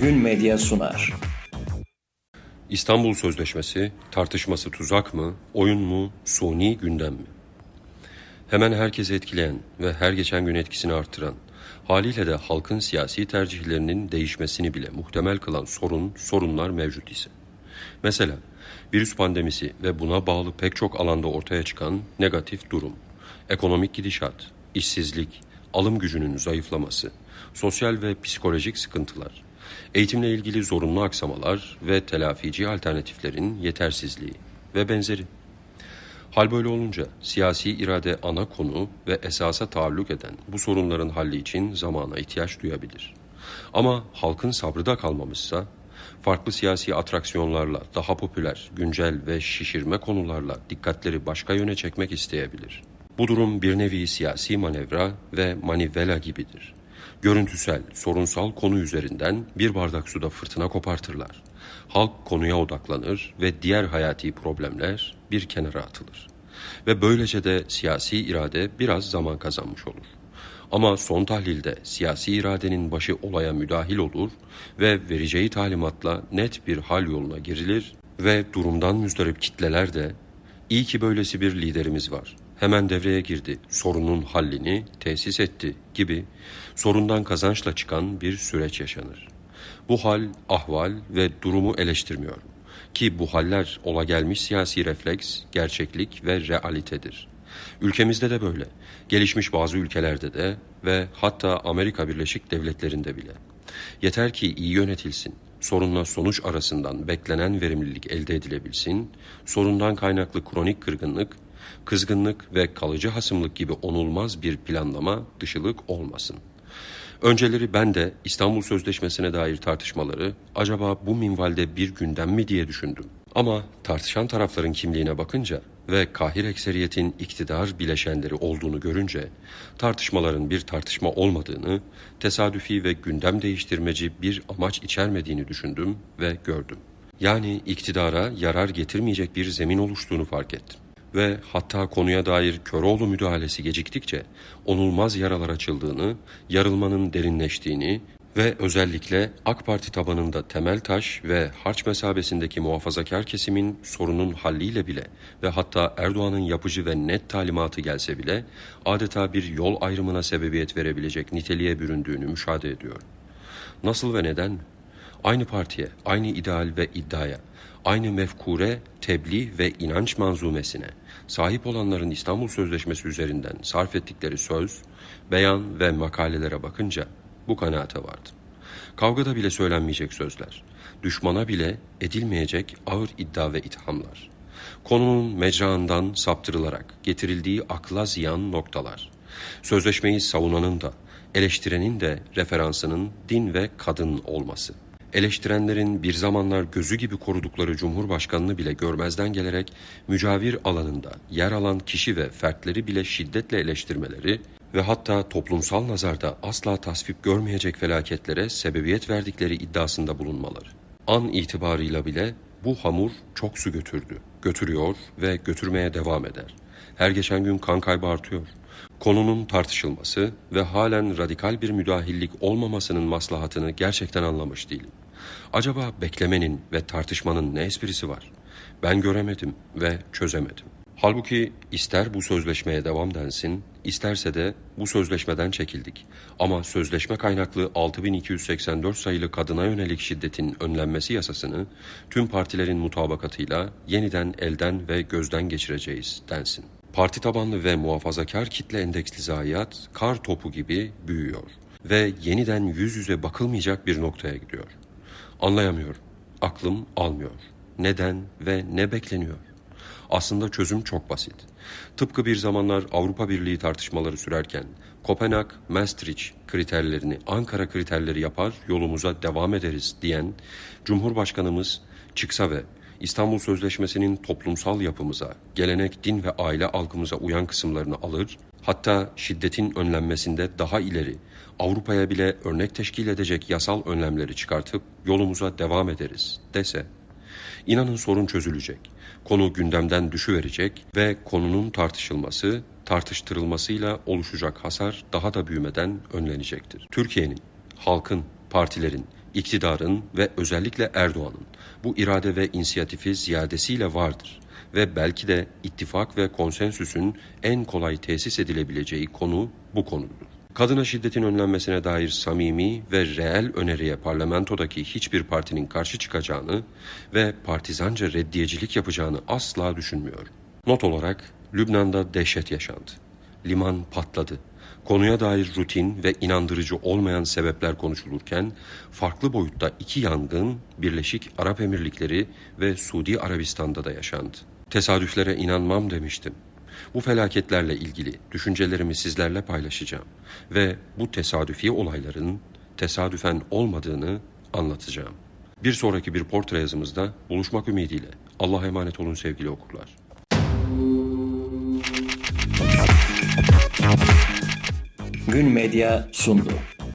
Gün Medya sunar. İstanbul Sözleşmesi tartışması tuzak mı, oyun mu, suni gündem mi? Hemen herkesi etkileyen ve her geçen gün etkisini arttıran, haliyle de halkın siyasi tercihlerinin değişmesini bile muhtemel kılan sorun, sorunlar mevcut ise. Mesela virüs pandemisi ve buna bağlı pek çok alanda ortaya çıkan negatif durum, ekonomik gidişat, işsizlik, alım gücünün zayıflaması, sosyal ve psikolojik sıkıntılar, eğitimle ilgili zorunlu aksamalar ve telafici alternatiflerin yetersizliği ve benzeri. Hal böyle olunca siyasi irade ana konu ve esasa taalluk eden bu sorunların halli için zamana ihtiyaç duyabilir. Ama halkın sabrı da kalmamışsa, farklı siyasi atraksiyonlarla daha popüler, güncel ve şişirme konularla dikkatleri başka yöne çekmek isteyebilir. Bu durum bir nevi siyasi manevra ve manivela gibidir. Görüntüsel, sorunsal konu üzerinden bir bardak suda fırtına kopartırlar. Halk konuya odaklanır ve diğer hayati problemler bir kenara atılır. Ve böylece de siyasi irade biraz zaman kazanmış olur. Ama son tahlilde siyasi iradenin başı olaya müdahil olur ve vereceği talimatla net bir hal yoluna girilir ve durumdan müzdarip kitleler de iyi ki böylesi bir liderimiz var. Hemen devreye girdi, sorunun hallini tesis etti gibi sorundan kazançla çıkan bir süreç yaşanır. Bu hal, ahval ve durumu eleştirmiyorum. Ki bu haller ola gelmiş siyasi refleks, gerçeklik ve realitedir. Ülkemizde de böyle, gelişmiş bazı ülkelerde de ve hatta Amerika Birleşik Devletleri'nde bile. Yeter ki iyi yönetilsin, sorunla sonuç arasından beklenen verimlilik elde edilebilsin, sorundan kaynaklı kronik kırgınlık, kızgınlık ve kalıcı hasımlık gibi onulmaz bir planlama dışılık olmasın. Önceleri ben de İstanbul Sözleşmesi'ne dair tartışmaları acaba bu minvalde bir gündem mi diye düşündüm. Ama tartışan tarafların kimliğine bakınca ve kahir ekseriyetin iktidar bileşenleri olduğunu görünce tartışmaların bir tartışma olmadığını, tesadüfi ve gündem değiştirmeci bir amaç içermediğini düşündüm ve gördüm. Yani iktidara yarar getirmeyecek bir zemin oluştuğunu fark ettim ve hatta konuya dair Köroğlu müdahalesi geciktikçe onulmaz yaralar açıldığını, yarılmanın derinleştiğini ve özellikle AK Parti tabanında temel taş ve harç mesabesindeki muhafazakar kesimin sorunun halliyle bile ve hatta Erdoğan'ın yapıcı ve net talimatı gelse bile adeta bir yol ayrımına sebebiyet verebilecek niteliğe büründüğünü müşahede ediyor. Nasıl ve neden? Aynı partiye, aynı ideal ve iddiaya, aynı mefkure, tebliğ ve inanç manzumesine sahip olanların İstanbul Sözleşmesi üzerinden sarf ettikleri söz, beyan ve makalelere bakınca bu kanaate vardım. Kavgada bile söylenmeyecek sözler, düşmana bile edilmeyecek ağır iddia ve ithamlar. Konunun mecrağından saptırılarak getirildiği akla ziyan noktalar. Sözleşmeyi savunanın da, eleştirenin de referansının din ve kadın olması.'' Eleştirenlerin bir zamanlar gözü gibi korudukları Cumhurbaşkanını bile görmezden gelerek mücavir alanında yer alan kişi ve fertleri bile şiddetle eleştirmeleri ve hatta toplumsal nazarda asla tasvip görmeyecek felaketlere sebebiyet verdikleri iddiasında bulunmaları. An itibarıyla bile bu hamur çok su götürdü, götürüyor ve götürmeye devam eder. Her geçen gün kan kaybı artıyor. Konunun tartışılması ve halen radikal bir müdahillik olmamasının maslahatını gerçekten anlamış değilim. Acaba beklemenin ve tartışmanın ne esprisi var? Ben göremedim ve çözemedim. Halbuki ister bu sözleşmeye devam densin, isterse de bu sözleşmeden çekildik. Ama sözleşme kaynaklı 6284 sayılı kadına yönelik şiddetin önlenmesi yasasını tüm partilerin mutabakatıyla yeniden elden ve gözden geçireceğiz densin. Parti tabanlı ve muhafazakar kitle endeksli zayiat kar topu gibi büyüyor ve yeniden yüz yüze bakılmayacak bir noktaya gidiyor. Anlayamıyorum. Aklım almıyor. Neden ve ne bekleniyor? Aslında çözüm çok basit. Tıpkı bir zamanlar Avrupa Birliği tartışmaları sürerken Kopenhag, Maastricht kriterlerini Ankara kriterleri yapar, yolumuza devam ederiz diyen Cumhurbaşkanımız çıksa ve İstanbul Sözleşmesi'nin toplumsal yapımıza, gelenek, din ve aile algımıza uyan kısımlarını alır, hatta şiddetin önlenmesinde daha ileri, Avrupa'ya bile örnek teşkil edecek yasal önlemleri çıkartıp yolumuza devam ederiz dese, inanın sorun çözülecek. Konu gündemden düşüverecek ve konunun tartışılması, tartıştırılmasıyla oluşacak hasar daha da büyümeden önlenecektir. Türkiye'nin, halkın, partilerin, iktidarın ve özellikle Erdoğan'ın bu irade ve inisiyatifi ziyadesiyle vardır ve belki de ittifak ve konsensüsün en kolay tesis edilebileceği konu bu konudur. Kadına şiddetin önlenmesine dair samimi ve reel öneriye parlamentodaki hiçbir partinin karşı çıkacağını ve partizanca reddiyecilik yapacağını asla düşünmüyorum. Not olarak Lübnan'da dehşet yaşandı. Liman patladı. Konuya dair rutin ve inandırıcı olmayan sebepler konuşulurken farklı boyutta iki yangın Birleşik Arap Emirlikleri ve Suudi Arabistan'da da yaşandı. Tesadüflere inanmam demiştim. Bu felaketlerle ilgili düşüncelerimi sizlerle paylaşacağım ve bu tesadüfi olayların tesadüfen olmadığını anlatacağım. Bir sonraki bir portre yazımızda buluşmak ümidiyle. Allah'a emanet olun sevgili okurlar. Gün Medya sundu.